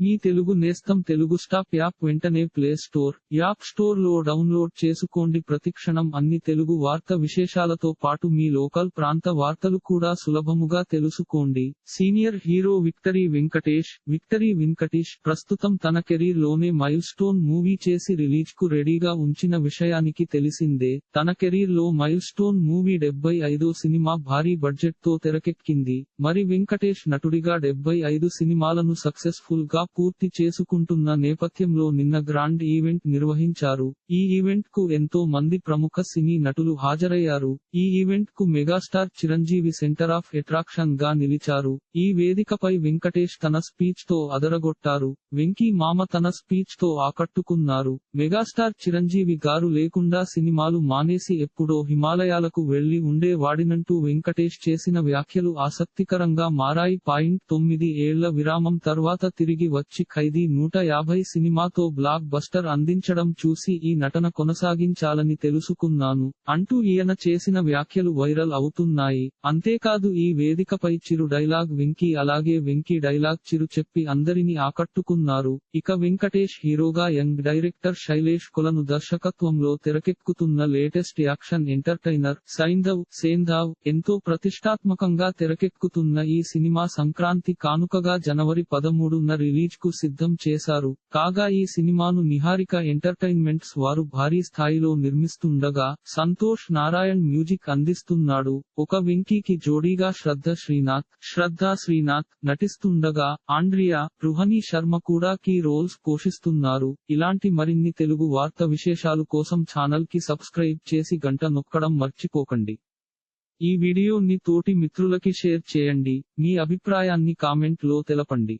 మీ తెలుగు నేస్తం Telugu stop app వెంటనే play store app స్టోర్లో డౌన్లోడ్ చేసుకోండి. ప్రతిక్షణం అన్ని తెలుగు వార్త విశేషాలతో పాటు మీ లోకల్ ప్రాంత వార్తలు కూడా సులభముగా తెలుసుకోండి. Senior hero victory Venkatesh victory Venkatesh ప్రస్తుతం తన కెరీర్లోనే మైల్ స్టోన్ మూవీ చేసి రిలీజ్కు రెడీగా ఉంచిన విషయానికి తెలిసిందే. తన కెరీర్లో మైల్ స్టోన్ మూవీ డెబ్బై ఐదో సినిమా భారీ బడ్జెట్తో తెరకెక్కింది. మరి వెంకటేష్ నటుడిగా డెబ్బై ఐదు సినిమాలను సక్సెస్ఫుల్గా పూర్తి చేసుకుంటున్న నేపథ్యంలో నిన్న గ్రాండ్ ఈవెంట్ నిర్వహించారు. ఈ ఈవెంట్కు ఎంతో మంది ప్రముఖ సినీ నటులు హాజరయ్యారు. ఈ ఈవెంట్కు మెగాస్టార్ చిరంజీవి సెంటర్ ఆఫ్ అట్రాక్షన్గా నిలిచారు. ఈ వేదికపై వెంకటేష్ తన స్పీచ్తో అదరగొట్టారు. వెంకీ మామ తన స్పీచ్తో ఆకట్టుకున్నారు. మెగాస్టార్ చిరంజీవి గారు లేకుండా సినిమాలు మానేసి ఎప్పుడో హిమాలయాలకు వెళ్ళి ఉండే వాడినంటూ వెంకటేష్ చేసిన వ్యాఖ్యలు ఆసక్తికరంగా మారాయి. పాయింట్ తొమ్మిది ఏళ్ళ విరామం తర్వాత తిరిగి వచ్చి ఖైదీ నూట యాభై సినిమాతో బ్లాక్ బస్టర్ అందించడం చూసి ఈ నటన కొనసాగించాలని తెలుసుకున్నాను. అంటూ ఈయన చేసిన వ్యాఖ్యలు వైరల్ అవుతున్నాయి. అంతేకాదు ఈ వేదికపై చిరు డైలాగ్ వెంకీ అలాగే వెంకీ డైలాగ్ చిరు చెప్పి అందరినీ ఆకట్టుకున్నారు. ఇక వెంకటేష్ హీరోగా యంగ్ డైరెక్టర్ శైలేష్ కొలను దర్శకత్వంలో తెరకెక్కుతున్న latest action entertainer Saindhav Saindhav ఎంతో ప్రతిష్టాత్మకంగా తెరకెక్కుతున్న ఈ సినిమా సంక్రాంతి కానుకగా జనవరి పదమూడున రిలీజ్కు సిద్ధం చేశారు. కాగా ఈ సినిమాను నిహారిక ఎంటర్టైన్మెంట్స్ వారు భారీ స్థాయిలో నిర్మిస్తుండగా సంతోష్ నారాయణ్ మ్యూజిక్ అందిస్తున్నాడు. ఒక వెంకీకి జోడీగా శ్రద్ధ శ్రీనాథ్ శ్రద్ధా శ్రీనాథ్ నటిస్తుండగా ఆండ్రియా రుహని శర్మ కూడా కీ రోల్స్ పోషిస్తున్నారు. ఇలాంటి మరిన్ని తెలుగు వార్త విశేషాలు కోసం ఛానల్కి సబ్స్క్రైబ్ చేసి గంట నొక్కడం మర్చిపోకండి. ఈ వీడియోని తోటి మిత్రులకి షేర్ చేయండి. మీ అభిప్రాయాన్ని కామెంట్లో తెలపండి.